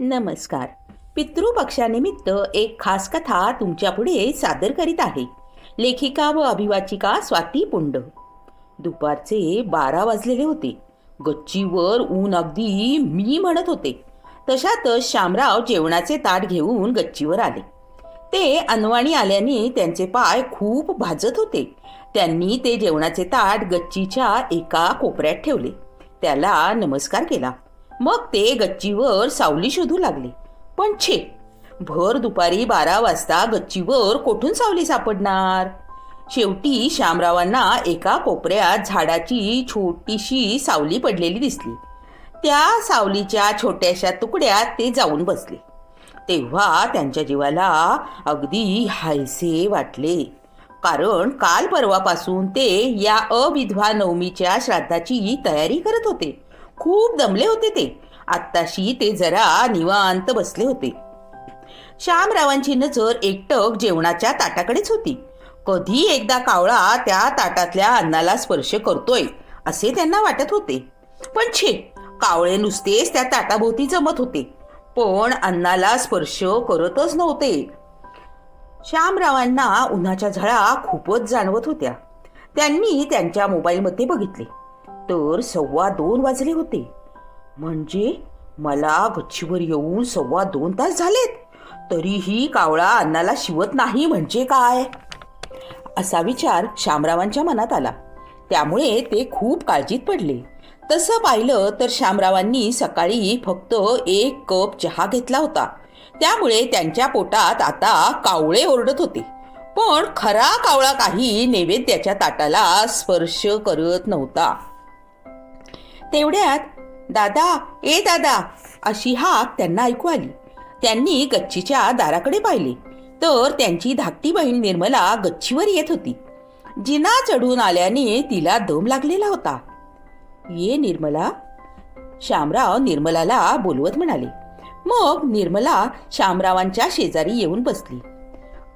नमस्कार. पितृपक्षानिमित्त एक खास कथा तुमच्यापुढे सादर करीत आहे. लेखिका व अभिवाचिका स्वाती पुंड. दुपारचे बारा वाजलेले होते. गच्चीवर ऊन अगदी मी म्हणत होते. तशातच शामराव जेवणाचे ताट घेऊन गच्चीवर आले. ते अनवाणी आल्याने त्यांचे पाय खूप भाजत होते. त्यांनी ते जेवणाचे ताट गच्चीच्या एका कोपऱ्यात ठेवले. त्याला नमस्कार केला. मग ते गच्चीवर सावली शोधू लागले. पण छे भर दुपारी बारा वाजता गच्चीवर कोठून सावली सापडणार? शेवटी श्यामरावांना एका कोपऱ्यात झाडाची छोटीशी सावली पडलेली दिसली. त्या सावलीच्या छोट्याशा तुकड्यात ते जाऊन बसले. तेव्हा त्यांच्या जीवाला अगदी हायसे वाटले. कारण काल परवापासून ते या अविधवा नवमीच्या श्राद्धाची तयारी करत होते. खूप दमले होते ते. आत्ताशी ते जरा निवांत बसले होते. श्यामरावांची नजर एकटक जेवणाच्या ताटाकडेच होती. कधी एकदा कावळा त्या ताटातल्या अन्नाला स्पर्श करतोय असे त्यांना वाटत होते. पण छे कावळे नुसतेच त्या ताटाभोवती जमत होते. पण अन्नाला स्पर्श करतच नव्हते. श्यामरावांना उन्हाच्या झळा खूपच जाणवत होत्या. त्यांनी त्यांच्या मोबाईलमध्ये बघितले. तर सव्वा दोन वाजले होते. म्हणजे मला गच्चीवर येऊन सव्वा दोन तास झालेत. तरीही कावळा अन्नाला शिवत नाही म्हणजे काय? असा विचार शामरावांच्या मनात आला. त्यामुळे ते खूप काळजीत पडले. तसं पाहिलं तर शामरावांनी सकाळी फक्त एक कप चहा घेतला होता. त्यामुळे त्यांच्या पोटात आता कावळे ओरडत होते. पण खरा कावळा काही नैवेद्याच्या ताटाला स्पर्श करत नव्हता. तेवढ्यात दादा ए दादा अशी हाक त्यांना ऐकू आली. त्यांनी गच्चीच्या दाराकडे पाहिले. तर त्यांची धाकटी बहीण निर्मला गच्चीवर येत होती. जिना चढून आल्याने तिला दम लागलेला होता. ये निर्मला श्यामराव निर्मलाला बोलवत म्हणाले. मग निर्मला श्यामरावांच्या शेजारी येऊन बसली.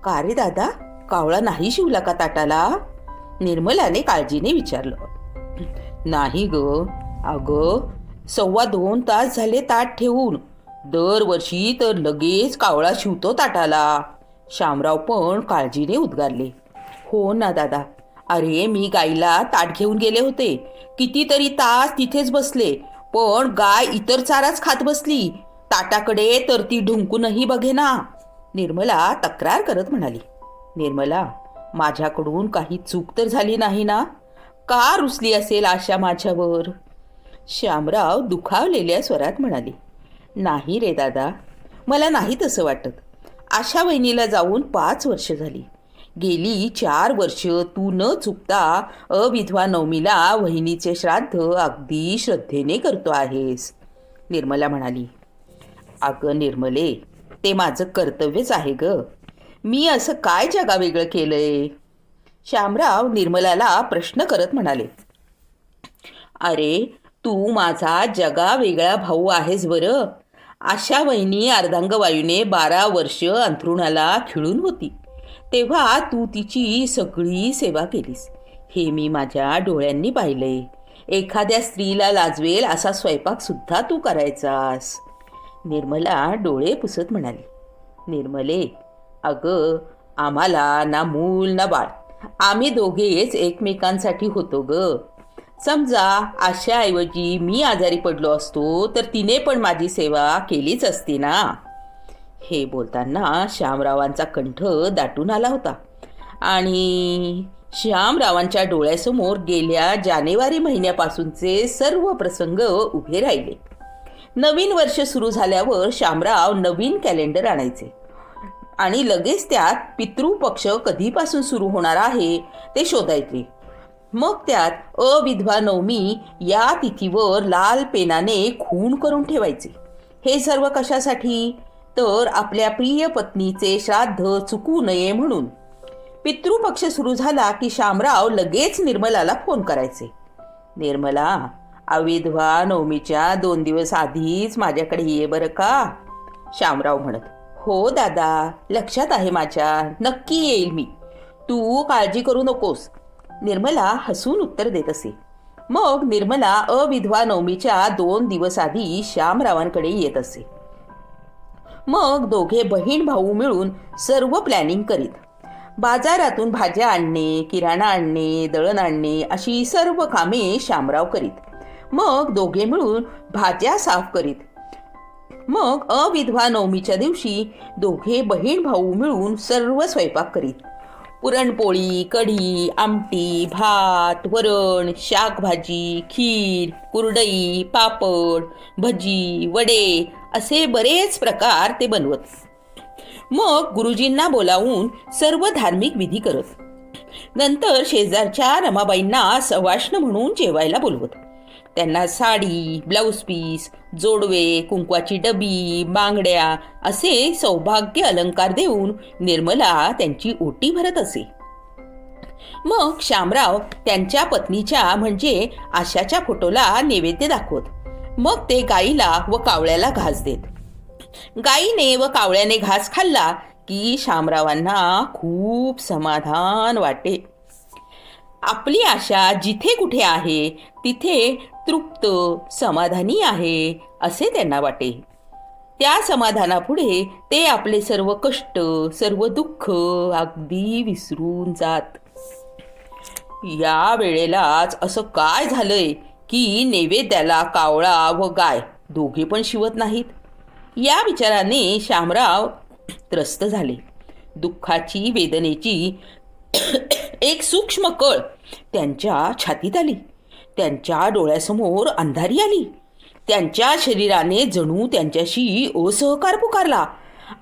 का रे दादा कावळा नाही शिवला का ताटाला? निर्मलाने काळजीने विचारलं. नाही ग. अगं सव्वा दोन तास झाले ताट ठेवून. दरवर्षी तर लगेच कावळा शिवतो ताटाला. शामराव पण काळजीने उद्गारले. हो ना दादा. अरे मी गाईला ताट घेऊन गेले होते. कितीतरी तास तिथेच बसले. पण गाय इतर चाराच खात बसली. ताटाकडे तर ती ढुंकूनही बघेना निर्मला तक्रार करत म्हणाली. निर्मला माझ्याकडून काही चूक तर झाली नाही ना? का रुसली असेल आशा माझ्यावर? श्यामराव दुखावलेल्या स्वरात म्हणाले नाही रे दादा मला नाही तसं वाटत. आशा वहिनीला जाऊन पाच वर्ष झाली. गेली चार वर्ष तू न चुकता अविधवा नवमीला वहिनीचे श्राद्ध अगदी श्रद्धेने करतो आहेस. निर्मला म्हणाली अगं निर्मले ते माझं कर्तव्यच आहे ग. मी असं काय जगावेगळं केलंय? श्यामराव निर्मलाला प्रश्न करत म्हणाले अरे तू माझा जगा वेगळा भाऊ आहेस बरं. आशा वहिनी अर्धांगवायूने बारा वर्ष अंथरुणाला खिळून होती. तेव्हा तू तिची सगळी सेवा केलीस. हे मी माझ्या डोळ्यांनी पाहिलंय एखाद्या स्त्रीला लाजवेल असा स्वयंपाकसुद्धा तू करायचास. निर्मला डोळे पुसत म्हणाली. निर्मले अगं आम्हाला ना मूल ना बाळ. आम्ही दोघेच एकमेकांसाठी होतो ग. समजा आशाऐवजी मी आजारी पडलो असतो तर तिने पण माझी सेवा केलीच असती ना. हे बोलताना श्यामरावांचा कंठ दाटून आला होता. आणि श्यामरावांच्या डोळ्यासमोर गेल्या जानेवारी महिन्यापासूनचे सर्व प्रसंग उभे राहिले. नवीन वर्ष सुरू झाल्यावर श्यामराव नवीन कॅलेंडर आणायचे. आणि लगेच त्यात पितृपक्ष कधीपासून सुरू होणार आहे ते शोधायचे. मग त्यात अविधवा नवमी या तिथीवर लाल पेनाने खून करून ठेवायचे. हे सर्व कशासाठी? तर आपल्या प्रिय पत्नीचे श्राद्ध चुकू नये म्हणून. पितृपक्ष सुरू झाला की शामराव लगेच निर्मलाला फोन करायचे. निर्मला अविधवा नवमीच्या दोन दिवस आधीच माझ्याकडे ये बरं का? शामराव म्हणत हो दादा लक्षात आहे माझ्या नक्की येईल मी. तू काळजी करू नकोस. निर्मला हसून उत्तर देत असे. मग निर्मला अविधवा नवमीच्या दोन दिवस आधी श्यामरावांकडे येत असे. मग दोघे बहीण भाऊ मिळून सर्व प्लॅनिंग करीत. बाजारातून भाज्या आणणे किराणा आणणे दळण आणणे अशी सर्व कामे श्यामराव करीत. मग दोघे मिळून भाज्या साफ करीत. मग अविधवा नवमीच्या दिवशी दोघे बहीण भाऊ मिळून सर्व स्वयंपाक करीत. पुरणपोळी कढी आमटी भात वरण शाकभाजी खीर कुरडई पापड भजी वडे असे बरेच प्रकार ते बनवत. मग गुरुजींना बोलावून सर्व धार्मिक विधी करत. नंतर शेजारच्या रमाबाईंना सवाष्ण म्हणून जेवायला बोलवत. त्यांना साडी ब्लाऊज पीस जोडवे कुंकवाची डबी बांगड्या असे सौभाग्य अलंकार देऊन निर्मला त्यांची ओटी भरत असे. मग शामराव त्यांच्या पत्नीच्या म्हणजे आशाच्या फोटोला नैवेद्य दाखवत. मग ते गाईला व कावळ्याला घास देत. गाईने व कावळ्याने घास खाल्ला की शामरावांना खूप समाधान वाटे. आपली आशा जिथे कुठे आहे तिथे तृप्त समाधानी आहे असे त्यांना वाटे. त्या समाधानापुढे ते आपले सर्व कष्ट सर्व दुःख अगदी विसरून जात. या वेळेलाच असं काय झालंय की नैवेद्याला कावळा व गाय दोघे पण शिवत नाहीत? या विचाराने शामराव त्रस्त झाले. दुःखाची वेदनेची एक सूक्ष्म कळ त्यांच्या छातीत आली. त्यांच्या डोळ्यासमोर अंधारी आली. त्यांच्या शरीराने जणू त्यांच्याशी असहकार पुकारला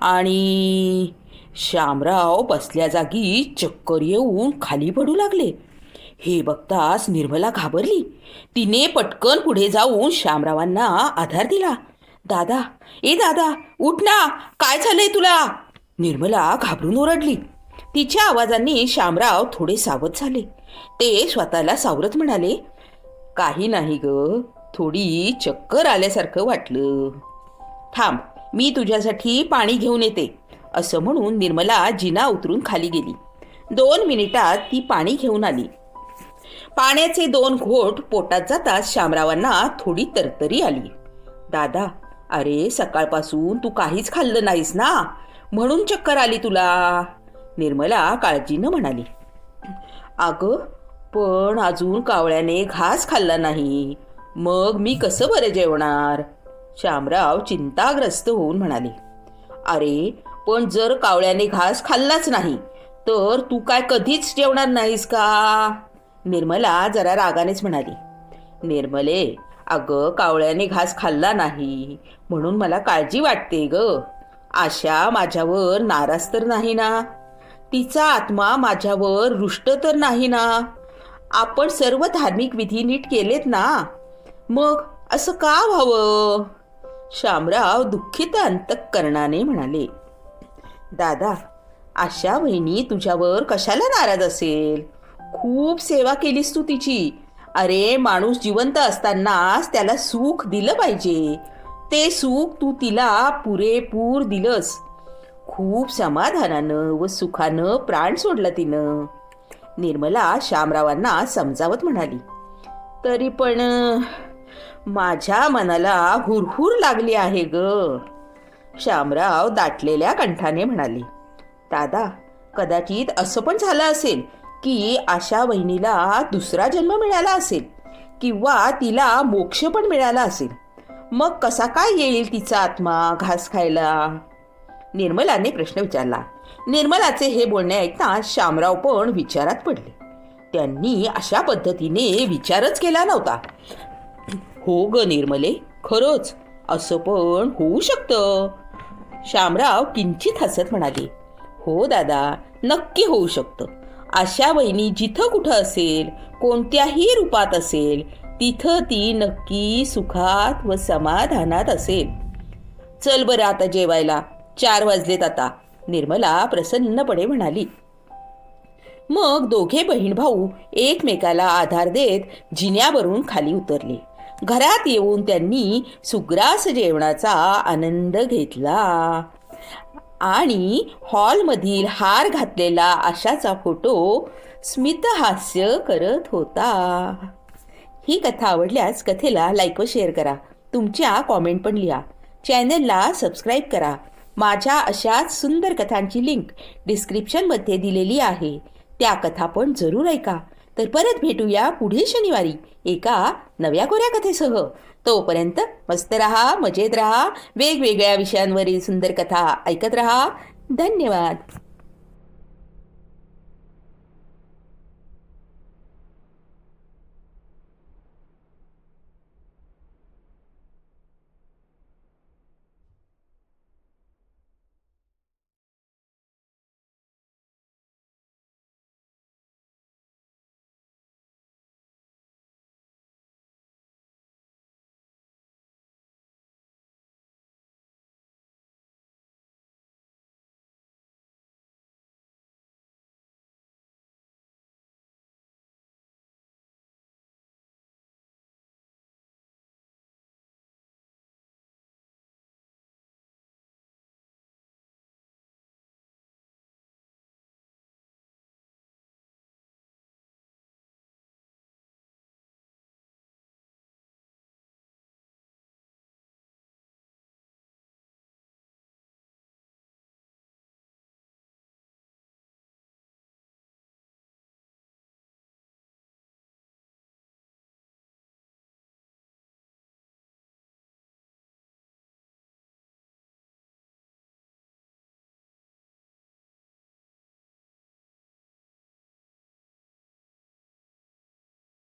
आणि श्यामराव बसल्या जागी चक्कर येऊन खाली पडू लागले. हे बघताच निर्मला घाबरली. तिने पटकन पुढे जाऊन श्यामरावांना आधार दिला. दादा ए दादा उठ ना. काय झालंय तुला? निर्मला घाबरून ओरडली. तिच्या आवाजांनी शामराव थोडे सावध झाले. ते स्वतःला सावरत म्हणाले काही नाही ग थोडी चक्कर आल्यासारखं वाटलं. थांब मी तुझ्यासाठी पाणी घेऊन येते असं म्हणून निर्मला जिना उतरून खाली गेली. दोन मिनिटात ती पाणी घेऊन आली. पाण्याचे दोन घोट पोटात जाताच शामरावांना थोडी तरतरी आली. दादा अरे सकाळपासून तू काहीच खाल्लं नाहीस ना? म्हणून चक्कर आली तुला. निर्मला काळजीनं म्हणाली. अगं पण अजून कावळ्याने घास खाल्ला नाही. मग मी कसं बरं जेवणार? श्यामराव चिंताग्रस्त होऊन म्हणाले. अरे पण जर कावळ्याने घास खाल्लाच नाही तर तू काय कधीच जेवणार नाहीस का? निर्मला जरा रागानेच म्हणाली. निर्मले अगं कावळ्याने घास खाल्ला नाही म्हणून मला काळजी वाटते ग. आशा माझ्यावर नाराज तर नाही ना? तिचा आत्मा माझ्यावर रुष्ट तर नाही ना? आपण सर्व धार्मिक विधी नीट केलेत ना? मग असं का व्हावं? शामराव दुःखित अंतकरणाने म्हणाले दादा आशा बहिणी तुझ्यावर कशाला नाराज असेल? खूप सेवा केलीस तू तिची. अरे माणूस जिवंत असतानाच त्याला सुख दिलं पाहिजे. ते सुख तू तिला पुरेपूर दिलंस. खूप समाधानानं व सुखानं प्राण सोडला तिनं. निर्मला श्यामरावांना समजावत म्हणाली तरी पण माझ्या मनाला हुरहुर लागली आहे ग. श्यामराव दाटलेल्या कंठाने म्हणाले दादा कदाचित असं पण झालं असेल की आशा वहिनीला दुसरा जन्म मिळाला असेल किंवा तिला मोक्ष पण मिळाला असेल. मग कसा काय येईल तिचा आत्मा घास खायला? निर्मलाने प्रश्न विचारला. निर्मलाचे हे बोलणे ऐकता शामराव पण विचारात पडले. त्यांनी अशा पद्धतीने विचारच केला नव्हता. हो ग निर्मले खरंच असं पण होऊ शकतं. शामराव किंचित हसत म्हणाले हो दादा नक्की होऊ शकतं. अशा वहिनी जिथं कुठं असेल कोणत्याही रूपात असेल तिथं ती नक्की सुखात व समाधानात असेल. चल बरं आता जेवायला. चार वाजलेत आता. निर्मला प्रसन्नपणे म्हणाली. मग दोघे बहीण भाऊ एकमेकाला आधार देत जिन्यावरून खाली उतरले. घरात येऊन त्यांनी सुग्रास जेवणाचा आनंद घेतला. आणि हॉलमधील हार घातलेला आशाचा फोटो स्मितहास्य करत होता. ही कथा आवडल्यास कथेला लाईक व शेअर करा. तुमच्या कॉमेंट पण लिहा. चॅनलला सबस्क्राईब करा. माझ्या अशाच सुंदर कथांची लिंक डिस्क्रिप्शनमध्ये दिलेली आहे. त्या कथा पण जरूर ऐका. तर परत भेटूया पुढील शनिवारी एका नव्या कोऱ्या कथेसह. तोपर्यंत मस्त रहा मजेत रहा वेगवेगळ्या विषयांवरील सुंदर कथा ऐकत रहा. धन्यवाद.